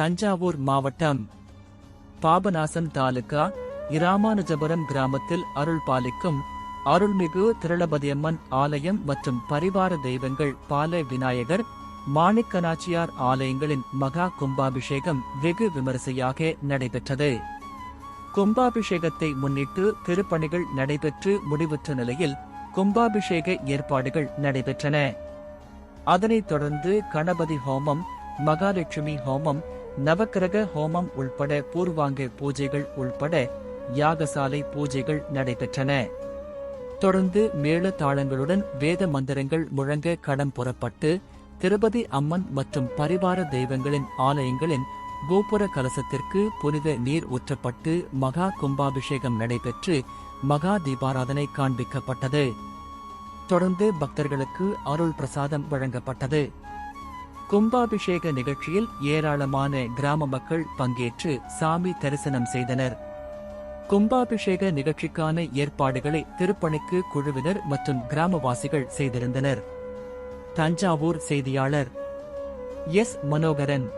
தஞ்சாவூர் மாவட்டம் பாபநாசம் தாலுகா இராமானுஜபுரம் கிராமத்தில் அருள் பாலிக்கும் அருள்மிகு திருளபதியம்மன் ஆலயம் மற்றும் பரிவார தெய்வங்கள் பால விநாயகர் மாணிக்கநாச்சியார் ஆலயங்களின் மகா கும்பாபிஷேகம் வெகு விமரிசையாக நடைபெற்றது. கும்பாபிஷேகத்தை முன்னிட்டு திருப்பணிகள் நடைபெற்று முடிவுற்ற நிலையில் கும்பாபிஷேக ஏற்பாடுகள் நடைபெற்றன. அதனைத் தொடர்ந்து கணபதி ஹோமம் மகாலட்சுமி ஹோமம் நவக்கிரக ஹோமம் உள்பட பூர்வாங்க பூஜைகள் உள்பட யாகசாலை பூஜைகள் நடைபெற்றன. தொடர்ந்து மேள தாளங்களுடன் வேத மந்திரங்கள் முழங்க கடம் புறப்பட்டு திருபதி அம்மன் மற்றும் பரிவார தெய்வங்களின் ஆலயங்களின் கோபுர கலசத்திற்கு புனித நீர் ஊற்றப்பட்டு மகா கும்பாபிஷேகம் நடைபெற்று மகா தீபாராதனை காண்பிக்கப்பட்டது. தொடர்ந்து பக்தர்களுக்கு அருள் பிரசாதம் வழங்கப்பட்டது. கும்பாபிஷேக நிகழ்ச்சியில் ஏராளமான கிராம மக்கள் பங்கேற்று சாமி தரிசனம் செய்தனர். கும்பாபிஷேக நிகழ்ச்சிக்கான ஏற்பாடுகளை திருப்பணிக்கு குழுவினர் மற்றும் கிராமவாசிகள் செய்திருந்தனர். தஞ்சாவூர் செய்தியாளர் எஸ். மனோகரன்